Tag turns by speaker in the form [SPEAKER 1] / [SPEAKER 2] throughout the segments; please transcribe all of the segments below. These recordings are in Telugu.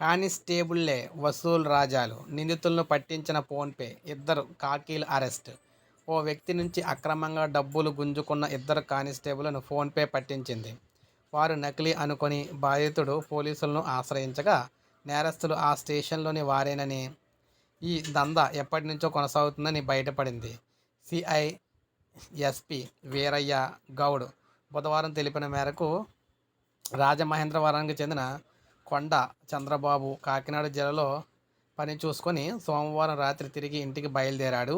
[SPEAKER 1] కానిస్టేబుల్లే వసూల్ రాజాలు. నిందితులను పట్టించిన ఫోన్పే ఇద్దరు కాకీలు అరెస్ట్. ఓ వ్యక్తి నుంచి అక్రమంగా డబ్బులు గుంజుకున్న ఇద్దరు కానిస్టేబుల్ను ఫోన్పే పట్టించింది. వారు నకిలీ అనుకొని బాధితుడు పోలీసులను ఆశ్రయించగా నేరస్తులు ఆ స్టేషన్లోని వారేనని ఈ దందా ఎప్పటి నుంచో కొనసాగుతుందని బయటపడింది. సిఐ ఎస్పి వీరయ్య గౌడ్ బుధవారం తెలిపిన మేరకు రాజమహేంద్రవరానికి చెందిన కొండ చంద్రబాబు కాకినాడ జిల్లాలో పని చూసుకొని సోమవారం రాత్రి తిరిగి ఇంటికి బయలుదేరాడు.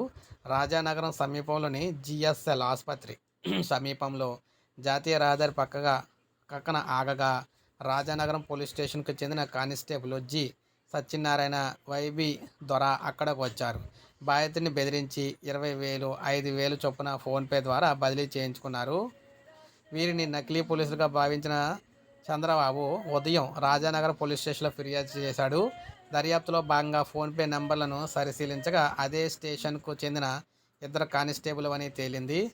[SPEAKER 1] రాజానగరం సమీపంలోని జిఎస్ఎల్ ఆసుపత్రి సమీపంలో జాతీయ రహదారి పక్కగా పక్కన ఆగగా రాజానగరం పోలీస్ స్టేషన్కు చెందిన కానిస్టేబుల్ జి. సత్యనారాయణ వైబి దొర అక్కడకు వచ్చారు. బాధితుడిని బెదిరించి ఇరవై వేలు ఐదు వేలు చొప్పున ఫోన్పే ద్వారా బదిలీ చేయించుకున్నారు. వీరిని నకిలీ పోలీసులుగా భావించిన చంద్రబాబు ఉదయం రాజానగర్ పోలీస్ స్టేషన్లో ఫిర్యాదు చేశాడు. దర్యాప్తులో భాగంగా ఫోన్పే నెంబర్లను పరిశీలించగా అదే స్టేషన్కు చెందిన ఇద్దరు కానిస్టేబుల్ అని తేలింది.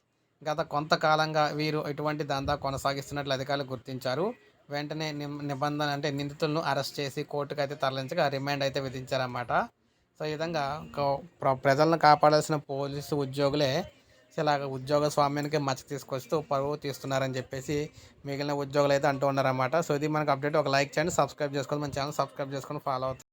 [SPEAKER 1] గత కొంతకాలంగా వీరు ఇటువంటి దందా కొనసాగిస్తున్నట్లు అధికారులు గుర్తించారు. వెంటనే నిబంధన అంటే నిందితులను అరెస్ట్ చేసి కోర్టుకు అయితే తరలించగా రిమాండ్ అయితే విధించారన్నమాట. సో ఈ విధంగా ప్ర- ప్రజలను కాపాడాల్సిన పోలీసు ఉద్యోగులే ఇలాగ ఉద్యోగ స్వామ్యానికి మచ్చ తీసుకొస్తూ పరువు తీస్తున్నారని చెప్పేసి మిగిలిన ఉద్యోగులు అయితే అంటూ ఉన్నారన్నమాట. సో ఇది మనకు అప్డేట్ ఒక లైక్ చేయండి సబ్స్క్రైబ్ చేసుకోండి మన ఛానల్ సబ్స్క్రైబ్ చేసుకొని ఫాలో అవుతుంది